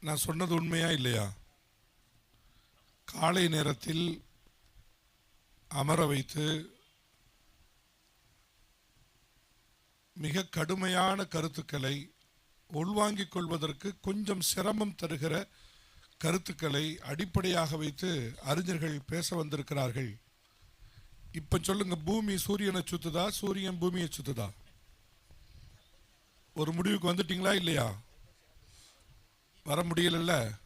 நான் சொன்னது உண்மையா இல்லையா? காலை நேரத்தில் அமர வைத்து மிக கடுமையான கருத்துக்களை உள்வாங்கிக் கொள்வதற்கு கொஞ்சம் சிரமம் தருகிற கருத்துக்களை அடிப்படையாக வைத்து அறிஞர்கள் பேச வந்திருக்கிறார்கள். இப்போ சொல்லுங்க பூமி சூரியனை சுத்துதா? சூரியன் பூமியை சுத்துதா? ஒரு முடிவுக்கு வந்துட்டீங்களா இல்லையா? வர முடியலல்ல.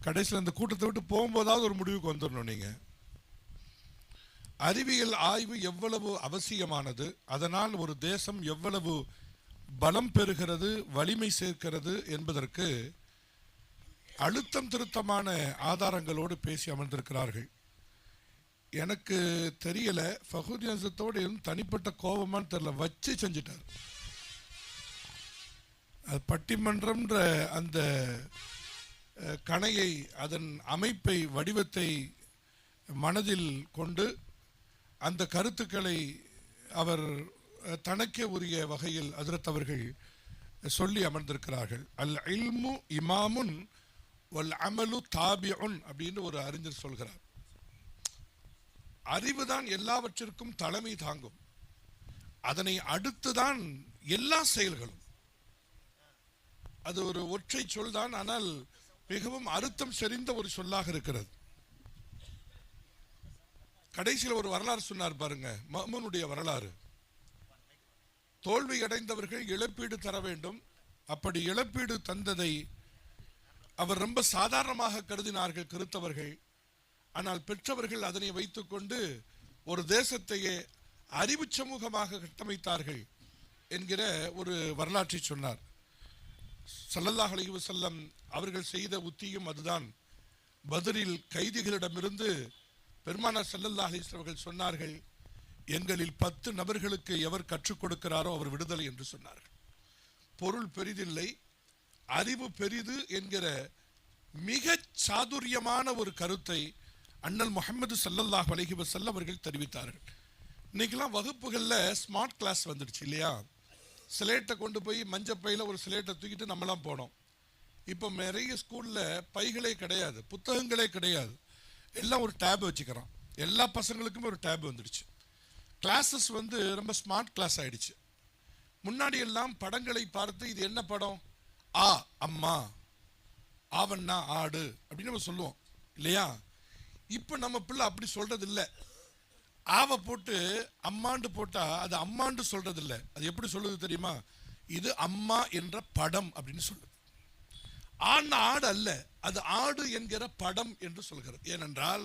கடைசியில் அந்த கூட்டத்தை விட்டு போகும்போதாவது ஒரு முடிவுக்கு வந்துடணும் நீங்கள் அறிவியல் ஆய்வு எவ்வளவு அவசியமானது? அதனால் ஒரு தேசம் எவ்வளவு பலம் பெறுகிறது வலிமை சேர்க்கிறது என்பதற்கு அழுத்தம் திருத்தமான ஆதாரங்களோடு பேசி அமர்ந்திருக்கிறார்கள். எனக்கு தெரியலை ஃபகுதியசத்தோடு தனிப்பட்ட கோபமானு தெரியல வச்சு செஞ்சிட்டார். அது பட்டிமன்றம்ன்ற அந்த கணையை அதன் அமைப்பை வடிவத்தை மனதில் கொண்டு அந்த கருத்துக்களை அவர் தனக்கே உரிய வகையில் அதிரத் அவர்கள் சொல்லி அமர்ந்திருக்கிறார்கள். அல் இல்மு இமாமுன் வல் அமலு தாபியுன் அப்படின்னு ஒரு அறிஞர் சொல்கிறார். அறிவு தான் எல்லாவற்றிற்கும் தலைமை தாங்கும். அதனை அடுத்துதான் எல்லா செயல்களும். அது ஒரு ஒற்றை சொல் தான் ஆனால் மிகவும் அர்த்தம் செறிந்த ஒரு சொல்லாக இருக்கிறது. கடைசியில் ஒரு வரலாறு சொன்னார் பாருங்க மமனுடைய வரலாறு. தோல்வி அடைந்தவர்கள் இழப்பீடு தர வேண்டும். அப்படி இழப்பீடு தந்ததை அவர் ரொம்ப சாதாரணமாக கருதினார்கள் கருத்தவர்கள் ஆனால் பெற்றவர்கள் அதனை வைத்துக்கொண்டு ஒரு தேசத்தையே அறிவு சமூகமாக கட்டமைத்தார்கள் என்கிற ஒரு வரலாற்றை சொன்னார். சல்லல்லாஹ் அலைஹி செல்லம் அவர்கள் செய்த உத்தியும் அதுதான். பதிலில் கைதிகளிடமிருந்து பெருமானார் சல்லல்லாஹ் அலைஹி அவர்கள் சொன்னார்கள் எங்களில் பத்து நபர்களுக்கு எவர் கற்றுக் கொடுக்கிறாரோ அவர் விடுதலை என்று சொன்னார்கள். பொருள் பெரிதில்லை அறிவு பெரிது என்கிற மிக சாதுரியமான ஒரு கருத்தை அண்ணல் முகமது சல்லல்லாஹ் அலைஹி வஸல்லம் அவர்கள் தெரிவித்தார்கள். இன்னைக்கெல்லாம் வகுப்புகளில் ஸ்மார்ட் கிளாஸ் வந்துடுச்சு இல்லையா? சிலேட்டை கொண்டு போய் மஞ்சப்பையில் ஒரு சிலேட்டை தூக்கிட்டு நம்மலாம் போனோம். இப்போ நிறைய ஸ்கூலில் பைகளே கிடையாது புத்தகங்களே கிடையாது. எல்லாம் ஒரு டேப் வச்சுக்கிறான் எல்லா பசங்களுக்குமே ஒரு டேப் வந்துடுச்சு. கிளாஸஸ் வந்து ரொம்ப ஸ்மார்ட் கிளாஸ் ஆகிடுச்சு முன்னாடி எல்லாம் படங்களை பார்த்து இது என்ன படம்? ஆ அம்மா ஆவண்ணா ஆடு அப்படின்னு நம்ம சொல்லுவோம். இல்லையா? இப்போ நம்ம பிள்ளை அப்படி சொல்கிறது இல்லை ஆவை போட்டு அம்மாண்டு போட்டால் அது அம்மாண்டு சொல்கிறது இல்லை அது எப்படி சொல்லுது தெரியுமா? இது அம்மா என்ற படம் அப்படின்னு சொல்லுது. ஆண் ஆடு அல்ல அது ஆடு என்கிற படம் என்று சொல்கிறது. ஏனென்றால்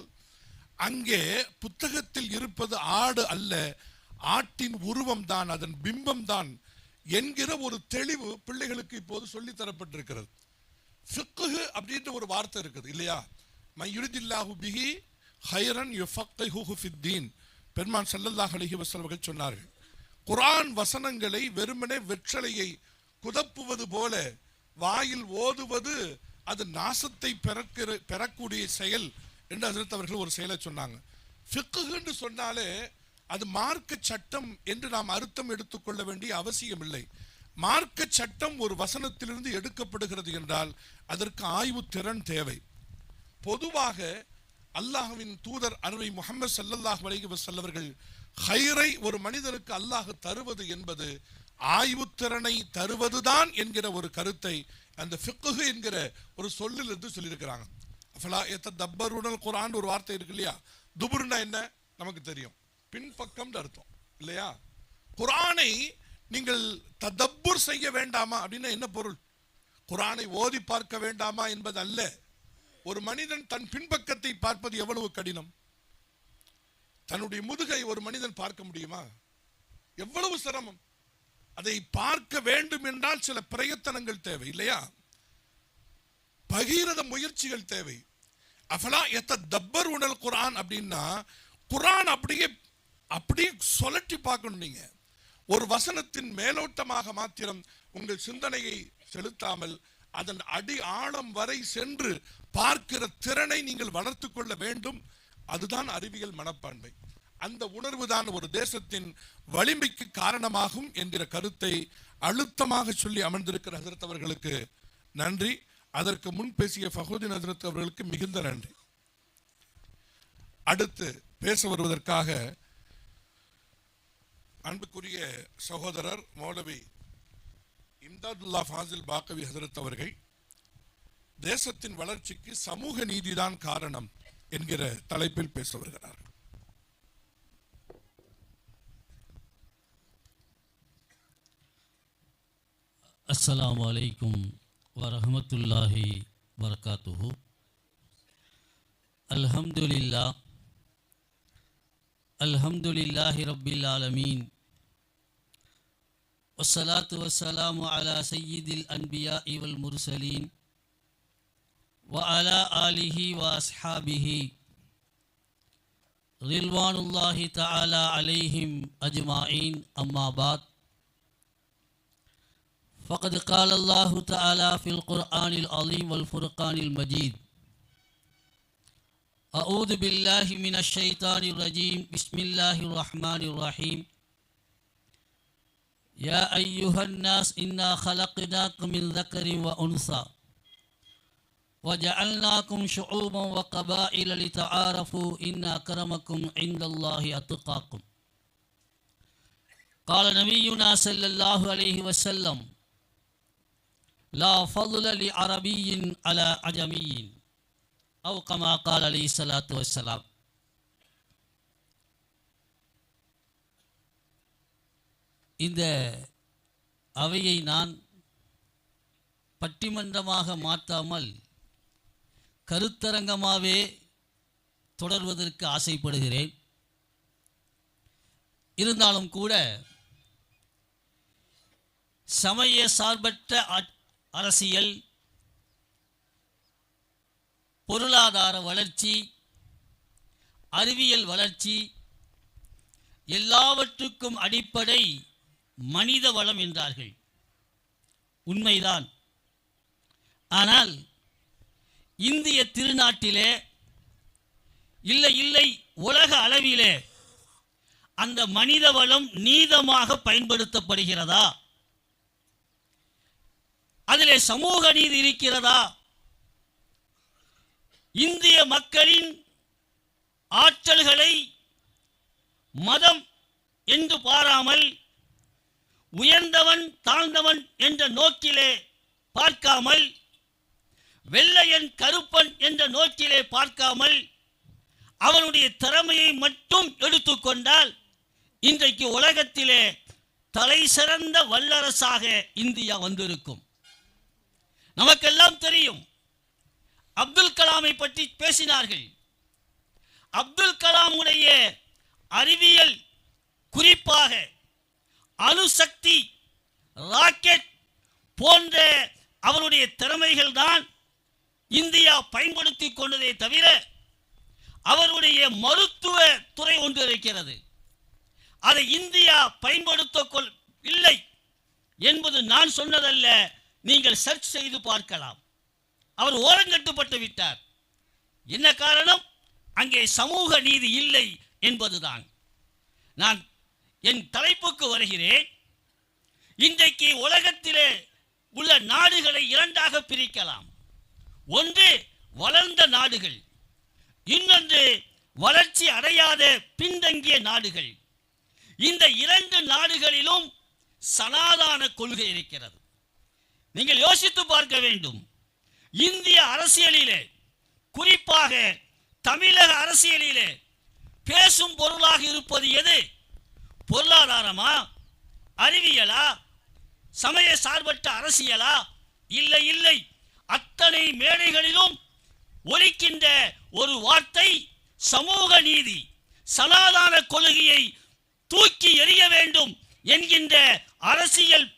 அங்கே புத்தகத்தில் இருப்பது ஆடு அல்ல ஆட்டின் உருவம் தான் அதன் பிம்பம் தான் என்கிற ஒரு தெளிவு பிள்ளைகளுக்கு இப்போது சொல்லித் தரப்பட்டிருக்கிறது. ஃபிக்குஹு அப்படின்ற ஒரு வார்த்தை இருக்குது இல்லையா? மயுரிதில்லாஹு பிஹி ஹைரன் யுஃபக்கிஹுஹு ஃபித்தீன். பெருமான் ஸல்லல்லாஹு அலிஹி வசல்வர்கள் சொன்னார்கள் குரான் வசனங்களை வெறுமனே வெற்றலையை குதப்புவது போல வாயில் ஓதுவது அது நாசத்தை பெறக்கிற பெறக்கூடிய செயல் என்று அதிர்த்து அவர்கள் ஒரு செயலை சொன்னாங்க. ஃபிக்குன்னு என்று சொன்னாலே அது மார்க்க சட்டம் என்று நாம் அர்த்தம் எடுத்துக்கொள்ள வேண்டிய அவசியம் இல்லை மார்க்க சட்டம் ஒரு வசனத்திலிருந்து எடுக்கப்படுகிறது என்றால் அதற்கு ஆய்வு திறன் தேவை. பொதுவாக அல்லாஹுவின் தூதர் அருமை முகமது சல்லல்லாஹ் வலைகி வசல்லவர்கள் ஹைரை ஒரு மனிதனுக்கு அல்லாஹ் தருவது என்பது ஆய்வுத்திறனை தருவதுதான் என்கிற ஒரு கருத்தை அந்த ஃபிக்குஹு என்கிற ஒரு சொல்லிலிருந்து சொல்லியிருக்கிறாங்க. அஃபலா எத்த தப்பருடல் குரான் ஒரு வார்த்தை இருக்கு இல்லையா? துபுர்னா என்ன? நமக்கு தெரியும். பின்பக்கம்னு அர்த்தம். இல்லையா? குரானை நீங்கள் ததப்புர் செய்ய வேண்டாமா? அப்படின்னா என்ன பொருள்? குரானை ஓதி பார்க்க வேண்டாமா என்பது அல்ல. ஒரு மனிதன் தன் பின்பக்கத்தை பார்ப்பது எவ்வளவு கடினம்? தன்னுடைய முதுகை ஒரு மனிதன் பார்க்க முடியுமா? எவ்வளவு சிரமம். அதை பார்க்க வேண்டும் என்றால் சில பிரயத்தனங்கள் தேவை இல்லையா? பகீரத முயற்சிகள் தேவை. அஃபலா எத்த தப்பர் உணல் குரான் அப்படின்னா குரான் அப்படியே அப்படியே சொல்லட்டி பார்க்கணும் நீங்க. ஒரு வசனத்தின் மேலோட்டமாக மாத்திரம் உங்கள் சிந்தனையை செலுத்தாமல் அதன் அடி ஆழம் வரை சென்று பார்க்கிற திறனை நீங்கள் வளர்த்து கொள்ள வேண்டும். அதுதான் அறிவியல் மனப்பான்மை. அந்த உணர்வு தான் ஒரு தேசத்தின் வலிமைக்கு காரணமாகும் என்கிற கருத்தை அழுத்தமாக சொல்லி அமர்ந்திருக்கிற ஹசரத் அவர்களுக்கு நன்றி. அதற்கு முன் பேசிய ஃபஹுதீன் ஹசரத் அவர்களுக்கு மிகுந்த நன்றி. அடுத்து பேச வருவதற்காக அன்புக்குரிய சகோதரர் மௌலவி இம்தாதுல்லா ஃபாசில் பாக்கவி ஹசரத் அவர்கள் தேசத்தின் வளர்ச்சிக்கு சமூக நீதிதான் காரணம் என்கிற தலைப்பில் பேச வருகிறார். அஸ்லாம் வலைக்கும் வரமத்துல்லாஹி வரகாத்துஹூ. அல்ஹம்துலில்லா அல்ஹம்துலில்லாஹி ரபில் ஆலமீன். والصلاة والسلام على سيد الأنبياء والمرسلين وعلى آله وأصحابه. رضوان الله تعالى عليهم أجمعين. أما بعد فقد قال الله تعالى في القرآن العظيم والفرقان المجيد أعوذ بالله من الشيطان الرجيم. بسم الله الرحمن الرحيم. يا أيها الناس إنا خلقناكم من ذكر وأنثى وجعلناكم شعوبا وقبائل لتعارفوا إن أكرمكم عند الله أتقاكم. قال نبينا صلى الله عليه وسلم لا فضل لعربي على عجمي أو كما قال عليه الصلاة والسلام. இந்த அவையை நான் பட்டிமன்றமாக மாற்றாமல் கருத்தரங்கமாகவே தொடர்வதற்கு ஆசைப்படுகிறேன். இருந்தாலும் கூட சமய சார்பற்ற அரசியல் பொருளாதார வளர்ச்சி அறிவியல் வளர்ச்சி எல்லாவற்றுக்கும் அடிப்படை மனித வளம் என்றார்கள். உண்மைதான். ஆனால் இந்திய திருநாட்டிலே இல்லை இல்லை உலக அளவிலே அந்த மனித வளம் நீதமாக பயன்படுத்தப்படுகிறதா? அதிலே சமூக நீதி இருக்கிறதா? இந்திய மக்களின் ஆற்றல்களை மதம் என்று பாராமல் உயர்ந்தவன் தாழ்ந்தவன் என்ற நோக்கிலே பார்க்காமல் வெள்ளையன் கருப்பன் என்ற நோக்கிலே பார்க்காமல் அவனுடைய திறமையை மட்டும் எடுத்துக்கொண்டால் இன்றைக்கு உலகத்திலே தலை சிறந்த வல்லரசாக இந்தியா வந்திருக்கும். நமக்கெல்லாம் தெரியும் அப்துல் கலாமை பற்றி பேசினார்கள். அப்துல் கலாமுடைய அறிவியல் குறிப்பாக அணுசக்தி ராக்கெட் போன்ற அவருடைய திறமைகள் தான் இந்தியா பயன்படுத்தி கொண்டதே தவிர அவருடைய மருத்துவ துறை ஒன்று இருக்கிறது. அதை இந்தியா பயன்படுத்த இல்லை என்பது நான் சொன்னதல்ல. நீங்கள் சர்ச் செய்து பார்க்கலாம். அவர் ஓரங்கட்டுப்பட்டு விட்டார். என்ன காரணம்? அங்கே சமூக நீதி இல்லை என்பதுதான். நான் என் தலைப்புக்கு வருகிறேன். இன்றைக்கு உலகத்திலே உள்ள நாடுகளை இரண்டாக பிரிக்கலாம். ஒன்று வளர்ந்த நாடுகள் இன்னொன்று வளர்ச்சி அடையாத பின்தங்கிய நாடுகள். இந்த இரண்டு நாடுகளிலும் சனாதான கொள்கை இருக்கிறது. நீங்கள் யோசித்து பார்க்க வேண்டும். இந்திய அரசியலிலே குறிப்பாக தமிழக அரசியலிலே பேசும் பொருளாக இருப்பது எது? பொருளாதாரமா? அறிவியலா? சமய சார்பற்ற அரசியலா? இல்லை இல்லை. அத்தனை மேடைகளிலும் ஒலிக்கின்ற ஒரு வார்த்தை சமூக நீதி. சனாதான கொள்கையை தூக்கி எறிய வேண்டும் என்கின்ற அரசியல்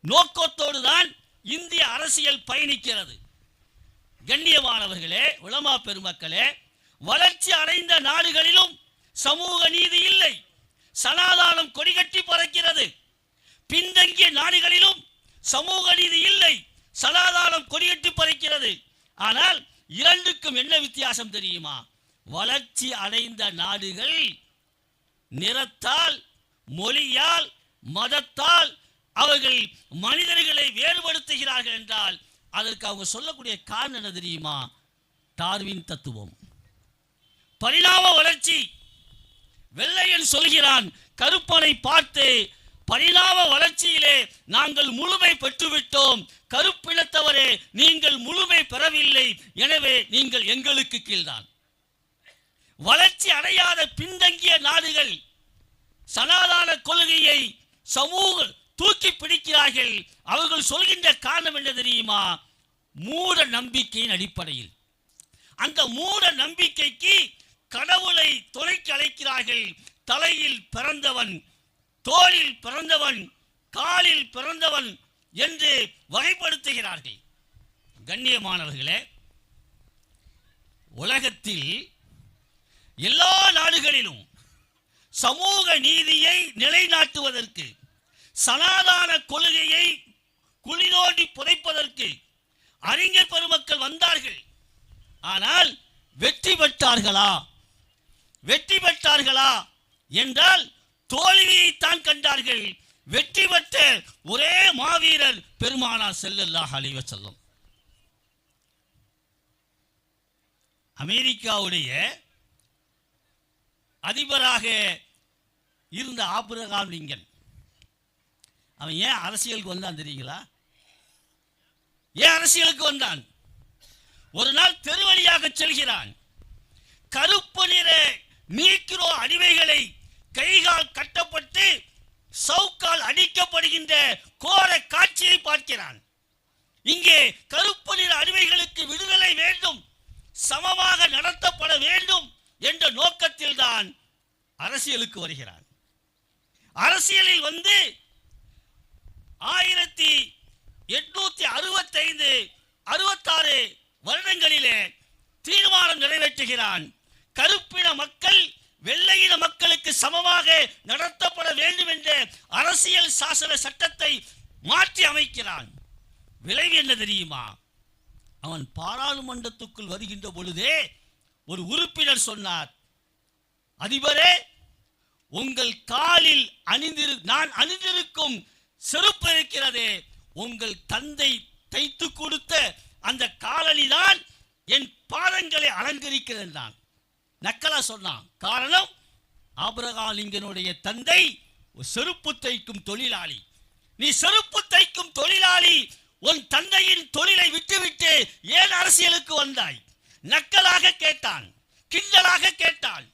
நோக்கத்தோடு தான் இந்திய அரசியல் பயணிக்கிறது. கண்ணியமானவர்களே உலமா பெருமக்களே வளர்ச்சி அடைந்த நாடுகளிலும் சமூக நீதி இல்லை. சனாதானம் கொடிகட்டி பறக்கிறது. பின்தங்கிய நாடுகளிலும் சமூக நீதி இல்லை. சனாதானம் கொடிகட்டி பறக்கிறது. ஆனால் இரண்டுக்கும் என்ன வித்தியாசம் தெரியுமா? வளர்ச்சி அடைந்த நாடுகள் நிறத்தால் மொழியால் மதத்தால் அவர்கள் மனிதர்களை வேறுபடுத்துகிறார்கள் என்றால் அதற்கு அவங்க சொல்லக்கூடிய காரணம் என்ன தெரியுமா? டார்வின் தத்துவம். பரிணாம வளர்ச்சி வெள்ளையன் சொல்கிறான் கருப்பனை பார்த்து பரிணாம வளர்ச்சியிலே நாங்கள் முழுமை பெற்றுவிட்டோம். கருப்பினத்தவரே நீங்கள் முழுமை பெறவில்லை. எனவே நீங்கள் எங்களுக்கு கீழ்தான். வளர்ச்சி அடையாத பின்தங்கிய நாடுகள் சனாதான கொள்கையை சமூக தூக்கி பிடிக்கிறார்கள். அவர்கள் சொல்கின்ற காரணம் என்ன தெரியுமா? மூட நம்பிக்கையின் அடிப்படையில். அந்த மூட நம்பிக்கைக்கு கடவுளை துணைக்கு அழைக்கிறார்கள். தலையில் பிறந்தவன் தோளில் பிறந்தவன் காலில் பிறந்தவன் என்று வகைப்படுத்துகிறார்கள். கண்ணியமானவர்களே உலகத்தில் எல்லா நாடுகளிலும் சமூக நீதியை நிலைநாட்டுவதற்கு சனாதான கொள்கையை குளிதோண்டி புதைப்பதற்கு அறிஞர் பெருமக்கள் வந்தார்கள். ஆனால் வெற்றி பெற்றார்களா? வெற்றி பெற்றார்களா என்றால் தோல்வியைத்தான் கண்டார்கள். வெற்றி பெற்ற ஒரே மாவீரர் பெருமானார் செல்லல்லாஹ் அலைஹி செல்லும் அமெரிக்காவுடைய அதிபராக இருந்த ஆபிரகாம் லிங்கன். அவன் ஏன் அரசியலுக்கு வந்தான் தெரியுங்களா? ஏன் அரசியலுக்கு வந்தான்? ஒரு நாள் தெருவழியாக செல்கிறான். கருப்பு நிற நீக்கிறோ அடிமைகளை கைகால் கட்டப்பட்டு சவுக்கால் அடிக்கப்படுகின்ற கோர காட்சியை பார்க்கிறான். இங்கே கருப்பு நிற அடிமைகளுக்கு விடுதலை வேண்டும் சமமாக நடத்தப்பட வேண்டும் என்ற நோக்கத்தில் தான் அரசியலுக்கு வருகிறான். அரசியலில் வந்து ஆயிரத்தி எட்நூத்தி அறுபத்தைந்து அறுபத்தாறு வருடங்களிலே தீர்மானம் நிறைவேற்றுகிறான். கருப்பின மக்கள் வெள்ளையின மக்களுக்கு சமமாக நடத்தப்பட வேண்டும் என்ற அரசியல் சாசன சட்டத்தை மாற்றி அமைக்கிறான். விளைவு என்ன தெரியுமா? அவன் பாராளுமன்றத்துக்குள் வருகின்ற பொழுதே ஒரு உறுப்பினர் சொன்னார் அதிபரே உங்கள் காலில் அணிந்திரு நான் அணிந்திருக்கும் செருப்பு இருக்கிறதே உங்கள் தந்தை தைத்து கொடுத்த அந்த காலணிதான் என் பாதங்களை அலங்கரிக்கிறேன் நக்கலா சொன்னான். காரணம் ஆபரகாலிங்கனுடைய தந்தை செருப்பு தைக்கும் தொழிலாளி. நீ செருப்பு தைக்கும் தொழிலாளி உன் தந்தையின் தொழிலை விட்டுவிட்டு ஏன் அரசியலுக்கு வந்தாய்? நக்கலாக கேட்டான் கிண்டலாக கேட்டான்.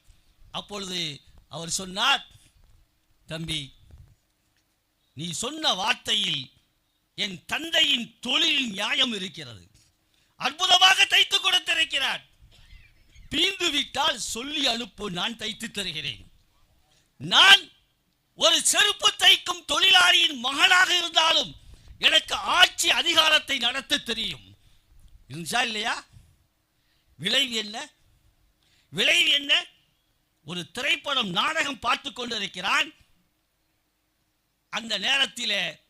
அப்பொழுது அவர் சொன்னார் தம்பி நீ சொன்ன வார்த்தையில் என் தந்தையின் தொழிலில் நியாயம் இருக்கிறது. அற்புதமாக தைத்து கொடுத்திருக்கிறார். பீந்து விட்டால் சொல்லி அனுப்பு நான் தைத்து தருகிறேன். நான் ஒரு செருப்பு தைக்கும் தொழிலாளியின் மகனாக இருந்தாலும் எனக்கு ஆட்சி அதிகாரத்தை நடத்த தெரியும். இருந்துச்சா இல்லையா? விளைவு என்ன? விளைவு என்ன? ஒரு திரைப்படம் நாடகம் பார்த்து கொண்டிருக்கிறான். அந்த நேரத்தில்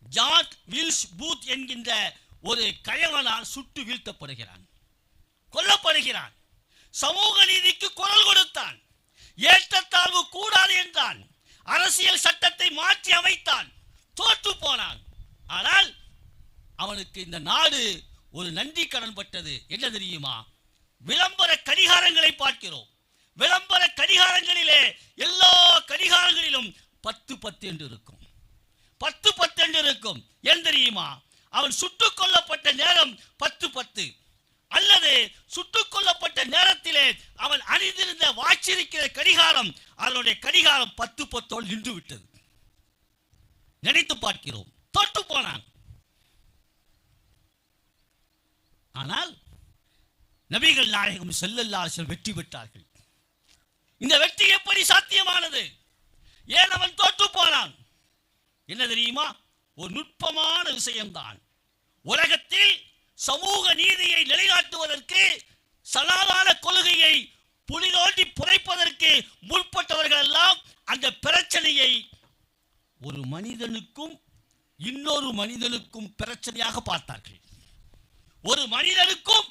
ஜார்ஜ் வில்ஸ் பூத் என்கின்ற ஒரு கயவனால் சுட்டு வீழ்த்தப்படுகிறான். கொல்லப்படுகிறான். சமூக நீதிக்கு குரல் கொடுத்தான். ஏற்றத்தாழ்வு கூடாது என்றான். அரசியல் சட்டத்தை மாற்றி அமைத்தான். தோற்று போனான். ஆனால் அவனுக்கு இந்த நாடு ஒரு நன்றி கடன் பட்டது. என்ன தெரியுமா? விளம்பர கடிகாரங்களை பார்க்கிறோம். விளம்பர கடிகாரங்களிலே எல்லா கடிகாரங்களிலும் பத்து பத்து என்று இருக்கும். பத்து பத்து என்று இருக்கும். ஏன் தெரியுமா? அவன் சுட்டுக் கொல்லப்பட்ட நேரம் பத்து பத்து. அல்லது சுட்டுக் கொல்ல அவன் அணிந்திருந்த வாச்சிருக்கிற கடிகாரம் அதனுடைய கடிகாரம் பத்து பத்தோடு நின்று விட்டது நினைத்து பார்க்கிறோம். தொட்டு போனான். ஆனால் நபிகள் நாயகம் செல்லல்லாசல் வெற்றி பெற்றார்கள். இந்த வெற்றி எப்படி சாத்தியமானது? ஏன் அவன் தோற்று போனான்? என்ன தெரியுமா? ஒரு நுட்பமான விஷயம்தான். உலகத்தில் சமூக நீதியை நிலைநாட்டுவதற்கு சனாதான கொள்கையை புலிதோண்டி புதைப்பதற்கு முற்பட்டவர்கள் எல்லாம் அந்த பிரச்சனையை ஒரு மனிதனுக்கும் இன்னொரு மனிதனுக்கும் பிரச்சனையாக பார்த்தார்கள். ஒரு மனிதனுக்கும்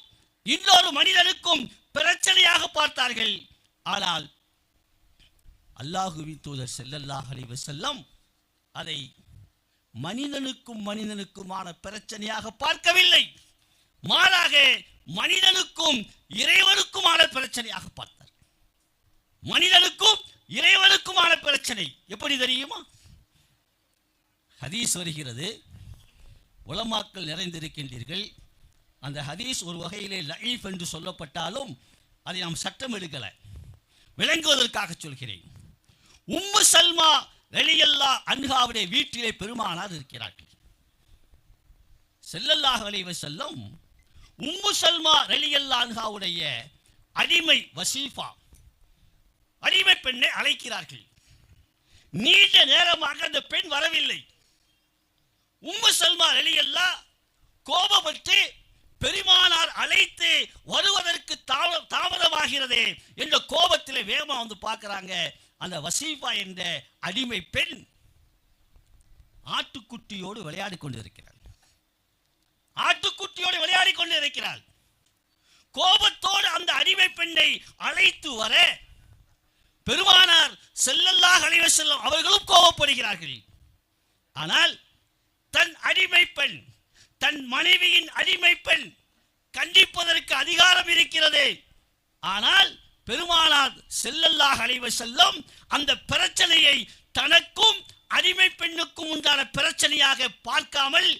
இன்னொரு மனிதனுக்கும் பிரச்சனையாக பார்த்தார்கள். ஆனால் அல்லாஹுவின் தூதர் செல்லல்லாஹ் அலைஹி செல்லம் அதை மனிதனுக்கும் மனிதனுக்குமான பிரச்சனையாக பார்க்கவில்லை. மாறாக மனிதனுக்கும் இறைவனுக்குமான பிரச்சனையாக பார்த்தார். மனிதனுக்கும் இறைவனுக்குமான பிரச்சனை எப்படி தெரியுமா? ஹதீஸ் வருகிறது. உலமாக்கள் நிறைந்திருக்கின்றீர்கள். அந்த ஹதீஸ் ஒரு வகையிலே லைஃப் என்று சொல்லப்பட்டாலும் அதை நாம் சட்டம் எடுக்கலை. விளங்குவதற்காக சொல்கிறேன். உம்மு சல்மா வெளியல்லா அன்ஹாவுடைய வீட்டிலே பெருமானார் இருக்கிறார்கள். செல்லல்லாஹ் அலைவ செல்லும் உம்மு சல்மா ரலியல்லான்ஹாவுடைய அடிமை வசீஃபா அடிமை பெண்ணை அழைக்கிறார்கள். நீண்ட நேரமாக அந்த பெண் வரவில்லை. உம்மு சல்மா ரலியல்லா கோபப்பட்டு பெருமானார் அழைத்து வருவதற்கு தாம- தாமதமாகிறதே என்ற கோபத்தில் வேகமா வந்து பார்க்கறாங்க அந்த வசீஃபா என்ற அடிமை பெண். ஆட்டுக்குட்டியோடு விளையாடி கொண்டிருக்கிறார் ஆட்டுக்குட்டியோடு விளையாடி கொண்டிருக்கிறாள். கோபத்தோடு அந்த அடிமை பெண்ணை அழைத்து வர பெருமானார் செல்லல்லாஹ் அழிவ செல்லும் அவர்களும் கோபப்படுகிறார்கள். ஆனால் தன் அடிமை பெண் தன் மனைவியின் அடிமை பெண் கண்டிப்பதற்கு அதிகாரம் இருக்கிறது. ஆனால் பெருமானார் செல்லல்லாஹ் அழிவ செல்லும் அந்த பிரச்சனையை தனக்கும் அடிமை பெண்ணுக்கும் உண்டான பிரச்சனையாக பார்க்காமல்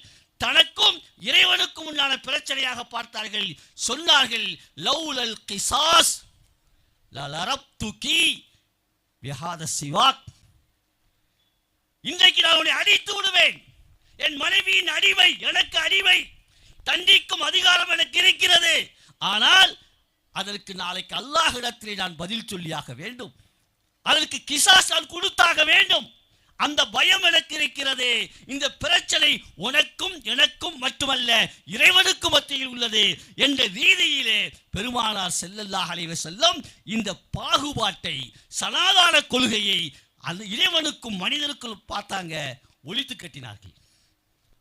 தனக்கும் இறைவனுக்கும் உண்டான பிரச்சனையாக பார்த்தார்கள். சொன்னார்கள் லவ்லல் கிசாஸ் லலரப்துகி விஹாத சிவாக். இன்றைக்கு நான் உன்னை அடித்து விடுவேன். என் மனைவியின் அடிமை எனக்கு அடிமை. தண்டிக்கும் அதிகாரம் எனக்கு இருக்கிறது. ஆனால் அதற்கு நாளைக்கு அல்லாஹ் இடத்திலே நான் பதில் சொல்லியாக வேண்டும். அதற்கு கிசாஸ் நான் கொடுத்தாக வேண்டும். அந்த பயம் எனக்கு இருக்கிறது. இந்த பிரச்சனை உனக்கும் எனக்கும் மட்டுமல்ல இறைவனுக்கும் மத்தியில் உள்ளது என்ற ரீதியிலே பெருமானார் செல்லல்லாஹ் அலைவர் செல்லம் இந்த பாகுபாட்டை சனாதான கொள்கையை அந்த இறைவனுக்கும் மனிதனுக்கும் பார்த்தாங்க ஒழித்து கட்டினார்கள்.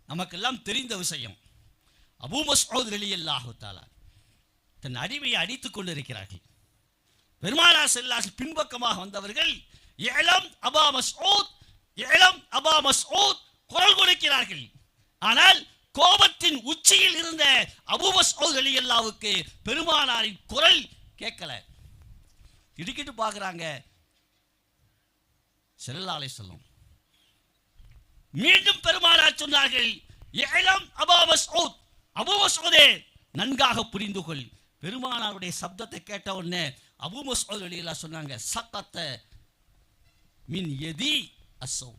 நமக்கெல்லாம் தெரிந்த விஷயம் அபூமசோத் மஸ்ஊத் தன் அடிமையை அடித்துக் கொண்டிருக்கிறார்கள். பெருமானார் செல்லாஸ் பின்பக்கமாக வந்தவர்கள் ஏலம் அபா மஸ்ஊத் ஏலம் அபா மஸ்ஊத் குரல் கொடுக்கிறார்கள். ஆனால் கோபத்தின் உச்சியில் இருந்த அபூ மஸ்ஊத் அல்லாவுக்கு பெருமானாரின் குரல் கேட்கல. இடிக்கிட்டு பார்க்குறாங்க. செல்லாலை சொல்லும் மீண்டும் பெருமானார் சொன்னார்கள் ஏலம் அபா மஸ்ஊத் அபு மஸ்ஊதே நன்காக புரிந்து கொள். பெருமானாருடைய சப்தத்தை கேட்ட உடனே அபு மஸ்ஊத் ரலியல்லாஹு சொன்னாங்க சக்கத்தை மின் எதி அசௌ.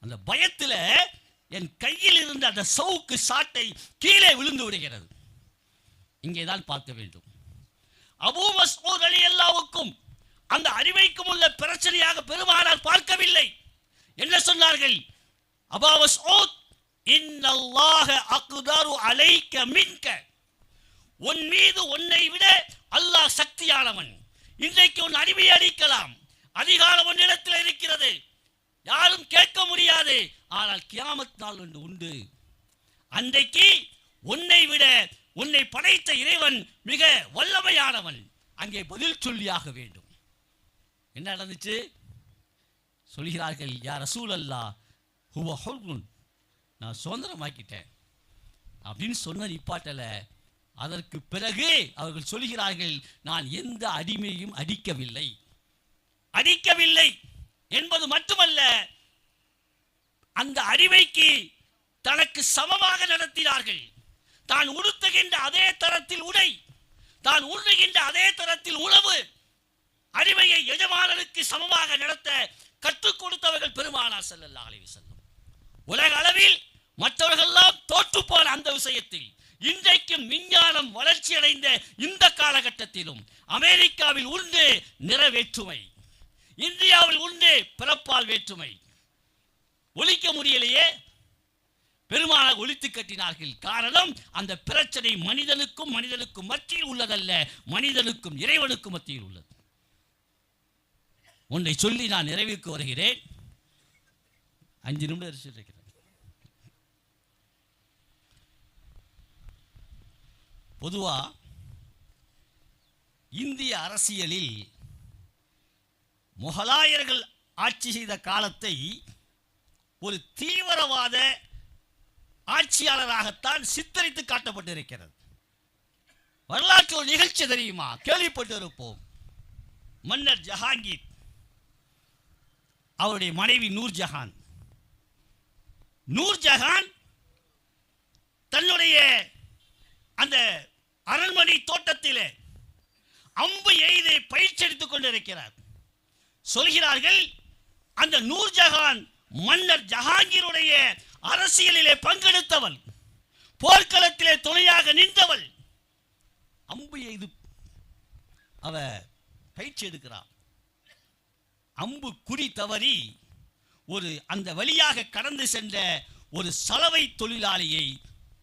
அந்த பயத்தில் என் கையில் இருந்த அந்த சவுக்கு சாட்டை கீழே விழுந்து விடுகிறது. இங்கே தான் பார்க்க வேண்டும். அபூ அலி எல்லாவுக்கும் அந்த அறிவைக்கும் உள்ள பிரச்சனையாக பெருமானார் பார்க்கவில்லை. என்ன சொன்னார்கள்? அபா மஸ்ஊத் இன்னல்லாஹ அக்தரு அலைக்க மின்க. உன் மீது உன்னை விட அல்லாஹ் சக்தியானவன். இன்றைக்கு உன் அறிவை அடிக்கலாம் அதிகாரம் உன்னிடத்தில் இருக்கிறது. யாரும் கேட்க முடியாது. ஆனால் கியாமத் நாள் ஒன்று உண்டு. அன்றைக்கு உன்னை விட உன்னை படைத்த இறைவன் மிக வல்லமையானவன். அங்கே பதில் சொல்லியாக வேண்டும். என்ன நடந்துச்சு? சொல்கிறார்கள் யார் ரசூல் அல்லா ஹுவ ஹுர்குன் நான் சுதந்திரமாக்கிட்டேன். அப்படின்னு சொன்ன நிப்பாட்டலை அதற்கு பிறகு அவர்கள் சொல்கிறார்கள் நான் எந்த அடிமையும் அடிக்கவில்லை. அடிக்கவில்லை. என்பது மட்டுமல்ல அந்த அடிமைக்கு தனக்கு சமமாக நடத்தினார்கள். தான் உடுத்துகின்ற அதே தரத்தில் உடை தான் உண்ணுகின்ற அதே தரத்தில் உணவு அடிமையை எஜமானனுக்கு சமமாக நடத்த கற்றுக் கொடுத்தவர்கள் பெருமானார் செல்லல்லா அழைவு செல்லும் உலக அளவில் மற்றவர்கள்லாம் தோற்று போன அந்த விஷயத்தில் இன்றைக்கும் விஞ்ஞானம் வளர்ச்சி அடைந்த இந்த காலகட்டத்திலும் அமெரிக்காவில் உண்டு நிறைவேற்றுமை. இந்தியாவில் உண்டு பிறப்பால் வேற்றுமை. ஒழிக்க முடியலையே. பெருமானார் ஒழித்து கட்டினார்கள். காரணம் அந்த பிரச்சனை மனிதனுக்கும் மனிதனுக்கும் மத்தியில் உள்ளதல்ல. மனிதனுக்கும் இறைவனுக்கும் மத்தியில் உள்ளது. ஒன்றை சொல்லி நான் நிறைவுக்கு வருகிறேன். அஞ்சு நிமிடம் இருக்கிறேன். பொதுவா இந்திய அரசியலில் முகலாயர்கள் ஆட்சி செய்த காலத்தை ஒரு தீவிரவாத ஆட்சியாளராகத்தான் சித்தரித்து காட்டப்பட்டிருக்கிறது. வரலாற்று ஒரு நிகழ்ச்சி தெரியுமா? கேள்விப்பட்டிருப்போம். மன்னர் ஜஹாங்கீர் அவருடைய மனைவி நூர்ஜஹான் நூர்ஜஹான் தன்னுடைய அந்த அரண்மனை தோட்டத்திலே அம்பு எய்தை பயிற்சி எடுத்துக் கொண்டிருக்கிறார். சொல்கிறார்கள் அந்த நூர்ஜஹான் மன்னர் ஜஹாங்கீருடைய அரசியலிலே பங்கெடுத்தவள் போர்க்களத்திலே துணையாக நின்றவள். அம்பு எய்து. அவ பயிற்சி எடுக்கிறாள் அம்பு குறி தவறி ஒரு அந்த வழியாக கடந்து சென்ற ஒரு சலவை தொழிலாளியை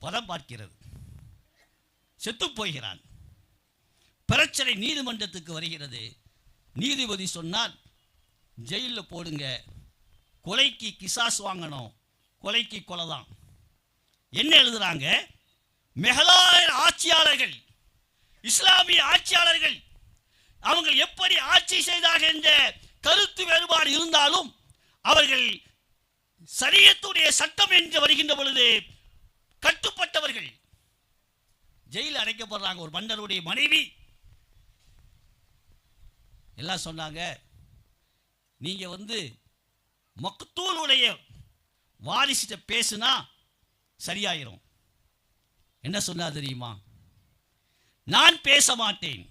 பதம் பார்க்கிறது. செத்து போகிறான். பிரச்சனை நீதிமன்றத்துக்கு வருகிறது. நீதிபதி சொன்னார் ஜெயிலில் போடுங்க. கொலைக்கு கிசாஸ் வாங்கணும். கொலைக்கு கொலை தான். என்ன எழுதுறாங்க? மெகலாயர் ஆட்சியாளர்கள் இஸ்லாமிய ஆட்சியாளர்கள் அவங்க எப்படி ஆட்சி செய்தார்கள் என்ற கருத்து வேறுபாடு இருந்தாலும் அவர்கள் சரியத்துடைய சட்டம் என்று வருகின்ற பொழுது கட்டுப்பட்டவர்கள். ஜெயிலில் அடைக்கப்படுறாங்க ஒரு மன்னருடைய மனைவி. எல்லாம் சொன்னாங்க நீங்க வந்து மக்தூலுடைய வாரிசிட்ட பேசுனா சரியாயிரும். என்ன சொன்னா தெரியுமா? நான் பேச மாட்டேன்.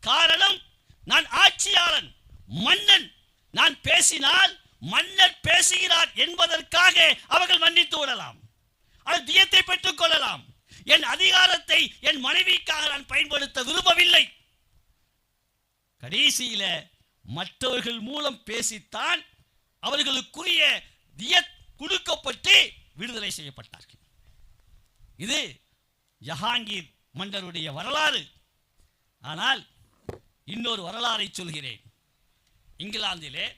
காரணம் நான் ஆட்சியாளன் மன்னன். நான் பேசினால் மன்னர் பேசுகிறார் என்பதற்காக அவர்கள் மன்னித்து விடலாம். அது தியத்தை பெற்றுக் கொள்ளலாம். என் அதிகாரத்தை என் மனைவிக்காக நான் பயன்படுத்த விரும்பவில்லை. கடைசியில மற்றவர்கள் மூலம் பேசித்தான் அவர்களுக்குரிய தியத் கொடுக்கப்பட்டு விடுதலை செய்யப்பட்டார்கள். இது ஜஹாங்கீர் மன்னருடைய வரலாறு. ஆனால் இன்னொரு வரலாறை சொல்கிறேன். இங்கிலாந்திலே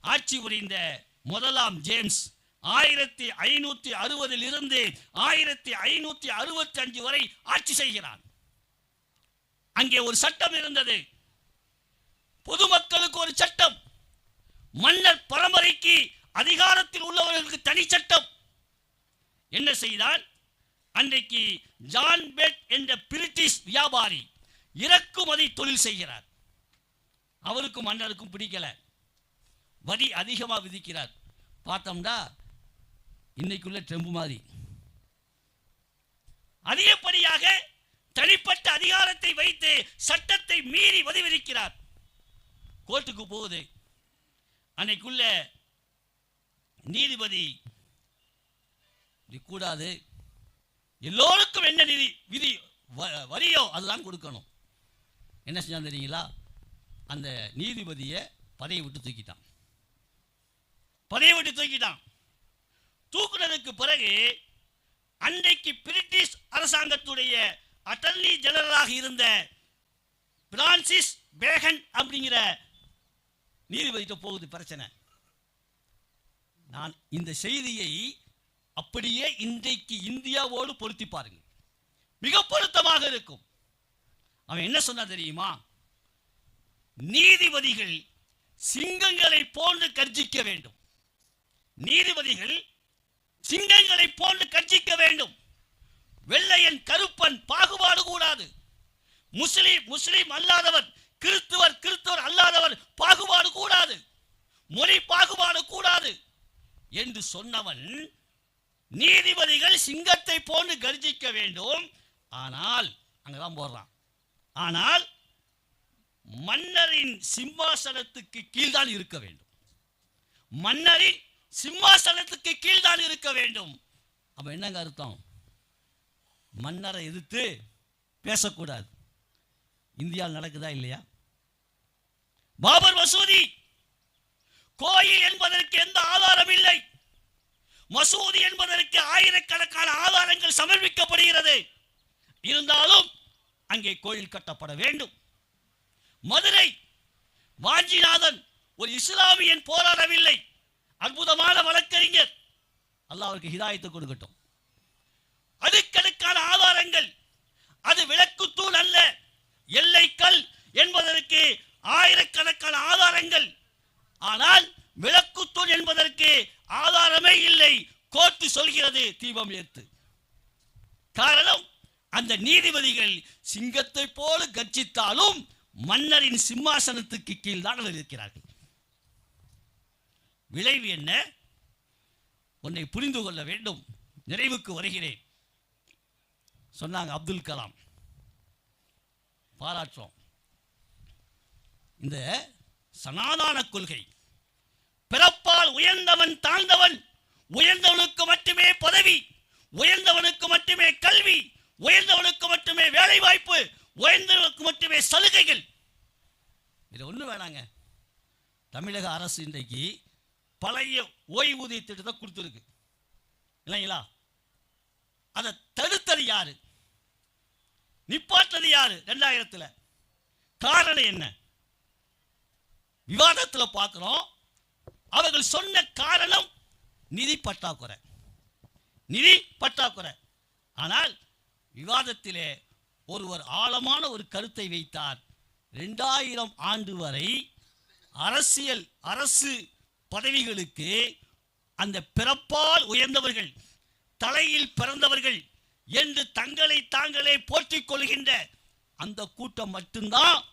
ஆட்சி புரிந்த முதலாம் ஜேம்ஸ் ஆயிரத்தி ஐநூத்தி அறுபதில் இருந்து ஆயிரத்தி ஐநூத்தி அறுபத்தி அஞ்சு வரை ஆட்சி செய்கிறான். அங்கே ஒரு சட்டம் இருந்தது. பொதுமக்களுக்கு ஒரு சட்டம். மன்னர் பரம்பரைக்கு அதிகாரத்தில் உள்ளவர்களுக்கு தனி சட்டம். என்ன செய்தான் அன்றைக்கு ஜான் பெட் என்ற பிரிட்டிஷ் வியாபாரி இறக்குமதி தொழில் செய்கிறார். அவருக்கும் மன்னருக்கும் பிடிக்கல. வரி அதிகமாக விதிக்கிறார். பார்த்தோம்னா இன்னைக்குள்ள ட்ரம்ப் மாதிரி. அதிகப்படியாக தனிப்பட்ட அதிகாரத்தை வைத்து சட்டத்தை மீறி வரி விதிக்கிறார் கோர்ட்டுக்கு போகுது. அன்னைக்குள்ள நீதிபதி இது கூடாது. எல்லோருக்கும் என்ன நிதி விதி வரியோ அதுதான் கொடுக்கணும். என்ன செஞ்சான் தெரியுங்களா? அந்த நீதிபதியை பதவியை விட்டு தூக்கிட்டான். பதவியை விட்டு தூக்கிட்டான். தூக்குனதுக்கு பிறகு அன்றைக்கு பிரிட்டிஷ் அரசாங்கத்துடைய அட்டர்னி ஜெனரலாக இருந்த பிரான்சிஸ் பேகன் அப்படிங்கிற நீதிபதிக்கு போகுது பிரச்சனை. நான் இந்த செய்தியை அப்படியே இன்றைக்கு இந்தியாவோடு பொருத்தி பாருங்க மிக பொருத்தமாக இருக்கும். அவன் என்ன சொன்னா தெரியுமா? நீதிபதிகள் சிங்கங்களை போன்று கர்ஜிக்க வேண்டும். நீதிபதிகள் சிங்கங்களை போன்று கர்ஜிக்க வேண்டும். வெள்ளையன் கருப்பன் பாகுபாடு கூடாது. முஸ்லிம் முஸ்லிம் அல்லாதவன் கிறிஸ்துவர் கிறிஸ்துவர் அல்லாதவர் பாகுபாடு கூடாது. மொழி பாகுபாடு கூடாது. என்று சொன்னவன் நீதிபதிகள் சிங்கத்தை போன்று கர்ஜிக்க வேண்டும். ஆனால் அங்கதான் போடுறான். ஆனால் மன்னரின் சிம்மாசனத்துக்கு கீழ்தான் இருக்க வேண்டும். மன்னரின் சிம்மாசனத்துக்கு கீழ்தான் இருக்க வேண்டும். அப்ப என்னங்க அர்த்தம்? மன்னரை எதிர்த்து பேசக்கூடாது. இந்தியாவில் நடக்குதா இல்லையா? பாபர் மசூதி கோயில் என்பதற்கு எந்த ஆதாரம் இல்லை. மசூதி என்பதற்கு ஆயிரக்கணக்கான ஆதாரங்கள் சமர்ப்பிக்கப்படுகிறது. இருந்தாலும் அங்கே கோயில் கட்டப்பட வேண்டும். மதுரை வாஞ்சிநாதன் ஒரு இஸ்லாமியன் போராடவில்லை. அற்புதமான வழக்கறிஞர். அல்லாஹ் அவருக்கு ஹிதாயத்தை கொடுக்கட்டும். அடுக்கடுக்கான ஆதாரங்கள். அது விளக்குத்தூள் அல்ல. எல்லைக்கல் என்பதற்கு ஆயிரக்கணக்கான ஆதாரங்கள். ஆனால் விளக்குத்தூள் என்பதற்கு ஆதாரமே இல்லை கோர்த்து சொல்கிறது தீபம் ஏத்து. காரணம் அந்த நீதிபதிகள் சிங்கத்தை போல கர்ஜித்தாலும் மன்னரின் சிம்மாசனத்துக்கு கீழ் தான் இருக்கிறார்கள். விளைவு என்ன? உன்னை புரிந்து கொள்ள வேண்டும். நிறைவுக்கு வருகிறேன். சொன்னாங்க அப்துல் கலாம். பாராட்டுறோம். இந்த சனாதான கொள்கை பிறப்பால் உயர்ந்தவன் தாழ்ந்தவன் உயர்ந்தவனுக்கு மட்டுமே பதவி உயர்ந்தவனுக்கு மட்டுமே கல்வி உயர்ந்தவனுக்கு மட்டுமே வேலை வாய்ப்பு உயர்ந்தவனுக்கு மட்டுமே சலுகைகள். இது ஒன்றும் வேணாங்க. தமிழக அரசு இன்றைக்கு பழைய ஓய்வூதிய திட்டத்தை கொடுத்துருக்கு. இல்லைங்களா? அதை தடுத்தது யாரு? நிப்பாட்டது யாரு? ரெண்டாயிரத்துல. காரணம் என்ன? விவாதத்துல பார்க்குறோம். அவர்கள் சொன்ன காரணம் நிதி பற்றாக்குறை. நிதி பற்றாக்குறை. ஆனால் விவாதத்திலே ஒருவர் ஆழமான ஒரு கருத்தை வைத்தார். ரெண்டாயிரம் ஆண்டு வரை அரசியல் அரசு பதவிகளுக்கு அந்த பிறப்பால் உயர்ந்தவர்கள் தலையில் பிறந்தவர்கள் என்று தங்களை தாங்களே போற்றிக் கொள்கின்ற அந்த கூட்டம் மட்டும்தான்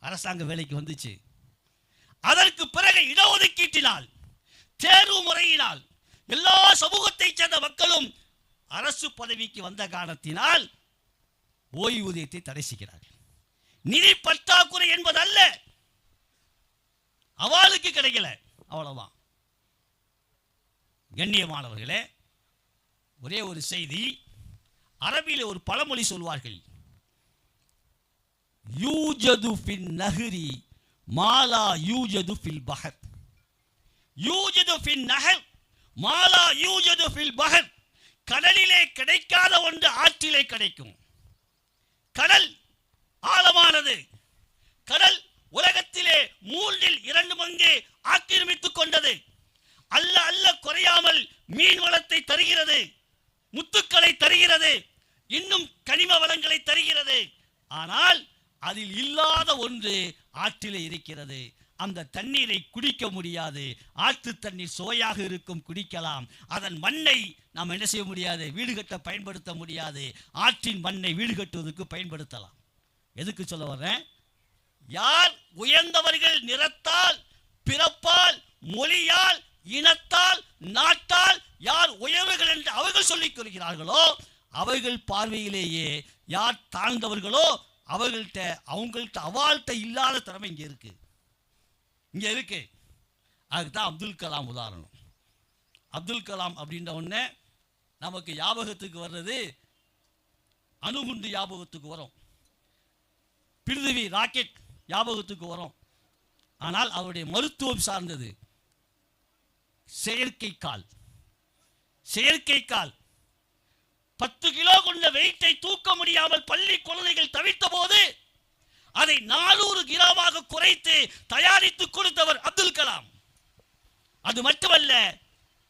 அரசாங்க வேலைக்கு வந்துச்சு. அதற்கு பிறகு இடஒதுக்கீட்டினால் தேர்வு முறையினால் எல்லா சமூகத்தைச் சேர்ந்த மக்களும் அரசு பதவிக்கு வந்த காரணத்தினால் ஓய்வூதியத்தை தடை செய்கிறார்கள். நிதி பற்றாக்குறை என்பதல்ல. அவளுக்கு கிடைக்கல. அவ்வளவுதான். கண்ணியமானவர்களே ஒரே ஒரு செய்தி அரபியில் ஒரு பழமொழி சொல்வார்கள். யூஜது ஃபின் மாலா யூஜது ஃபில் பஹர். யூஜது ஃபின் நஹர் மாலா யூஜது ஃபில் பஹர். கடலிலே கிடைக்காத ஒன்று ஆற்றிலே கிடைக்கும். கடல் ஆழமானது. கடல் உலகத்திலே மூன்றில் இரண்டு பங்கு ஆக்கிரமித்துக் கொண்டது. அல்ல அல்ல குறையாமல் மீன் வளத்தை தருகிறது. முத்துக்களை தருகிறது. இன்னும் கனிம வளங்களை தருகிறது. ஆனால் அதில் இல்லாத ஒன்று ஆற்றிலே இருக்கிறது. அந்த தண்ணீரை குடிக்க முடியாது. ஆற்று தண்ணீர் சுவையாக இருக்கும் குடிக்கலாம். அதன் மண்ணை நாம் என்ன செய்ய முடியாது? வீடு கட்ட பயன்படுத்த முடியாது. ஆற்றின் மண்ணை வீடு கட்டுவதற்கு பயன்படுத்தலாம். எதுக்கு சொல்ல வர்றேன்? யார் உயர்ந்தவர்கள் நிறத்தால் பிறப்பால் மொழியால் இனத்தால் நாட்டால் யார் உயர்வுகள் என்று அவர்கள் சொல்லிக் கொள்கிறார்களோ அவர்கள் பார்வையிலேயே யார் தாழ்ந்தவர்களோ அவர்கள்ட்ட அவங்கள்ட்ட அவாள்கிட்ட இல்லாத திறமை இங்கே இருக்கு. இங்கே இருக்கு. அதுக்கு தான் அப்துல் கலாம் உதாரணம். அப்துல் கலாம் அப்படின்ற உடனே நமக்கு ஞாபகத்துக்கு வர்றது அணுகுண்டு ஞாபகத்துக்கு வரும். பிருதிவி ராக்கெட் ஞாபகத்துக்கு வரும். ஆனால் அவருடைய மருத்துவம் சார்ந்தது. செயற்கை கால் செயற்கை கால் பத்து கிலோ கொண்ட வெயிட்டை தூக்க முடியாமல் பள்ளி குழந்தைகள் தவித்த போது அதை நானூறு கிலோவாக குறைத்து தயாரித்து கொடுத்தவர் அப்துல் கலாம். அது மட்டுமல்ல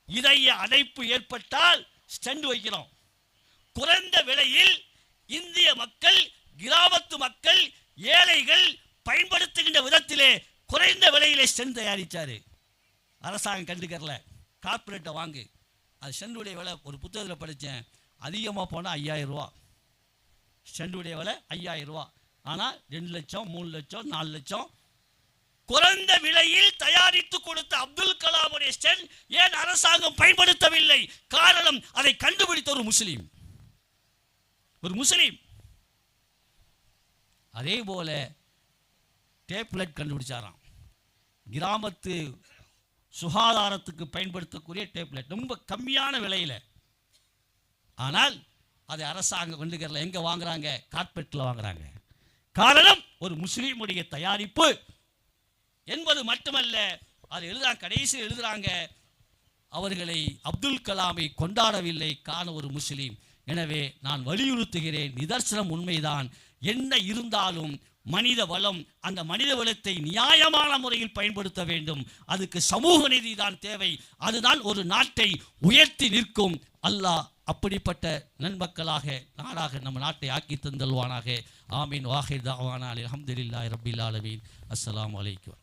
இதய அடைப்பு ஏற்பட்டால் ஸ்டெண்ட் வைக்கிறோம். குறைந்த விலையில் இந்திய மக்கள் கிராமத்து மக்கள் ஏழைகள் பயன்படுத்துகின்ற விதத்திலே குறைந்த விலையிலே ஸ்டெண்ட் தயாரித்தாரு அரசாங்கம் கண்டுக்கறல கார்பரேட்டை வாங்கு. அது ஸ்டெண்டுடைய விலை. ஒரு புத்தகத்தில் படித்தேன் அதிகமாக போனால் ஐயாயிரம் ரூபா. ஸ்டெண்டுடைய விலை ஐயாயிரம் ரூபா. ஆனால் ரெண்டு லட்சம் மூணு லட்சம் நாலு லட்சம். குறைந்த விலையில் தயாரித்து கொடுத்த அப்துல் கலாமுடைய ஸ்டெண்ட் ஏன் அரசாங்கம் பயன்படுத்தவில்லை? காரணம் அதை கண்டுபிடித்த ஒரு முஸ்லீம். ஒரு முஸ்லீம். அதே போல டேப்லெட் கண்டுபிடிச்சாராம். கிராமத்து சுகாதாரத்துக்கு பயன்படுத்தக்கூடிய டேப்லெட். ரொம்ப கம்மியான விலையில். ஆனால் அதை அரசாங்கம் கொண்டுக்கிறல எங்கே வாங்குறாங்க? கார்பெட்டில் வாங்குறாங்க. காரணம் ஒரு முஸ்லீமுடைய தயாரிப்பு. என்பது மட்டுமல்ல அது எழுதுறாங்க கடைசி எழுதுகிறாங்க அவர்களை அப்துல் கலாமை கொண்டாடவில்லை காண ஒரு முஸ்லீம். எனவே நான் வலியுறுத்துகிறேன் நிதர்சனம் உண்மைதான். என்ன இருந்தாலும் மனித வளம் அந்த மனித வளத்தை நியாயமான முறையில் பயன்படுத்த வேண்டும். அதுக்கு சமூக நீதி தான் தேவை. அதுதான் ஒரு நாட்டை உயர்த்தி நிற்கும். அல்லாஹ் அப்படிப்பட்ட நண்பக்களாக நாடாக நம்ம நாட்டை ஆக்கி தந்தல்வானாக. ஆமீன். வாஹிர் தாவானா அலமதுல்லாஹி ரபில் ஆலமீன். அஸ்லாம் வலைக்கம்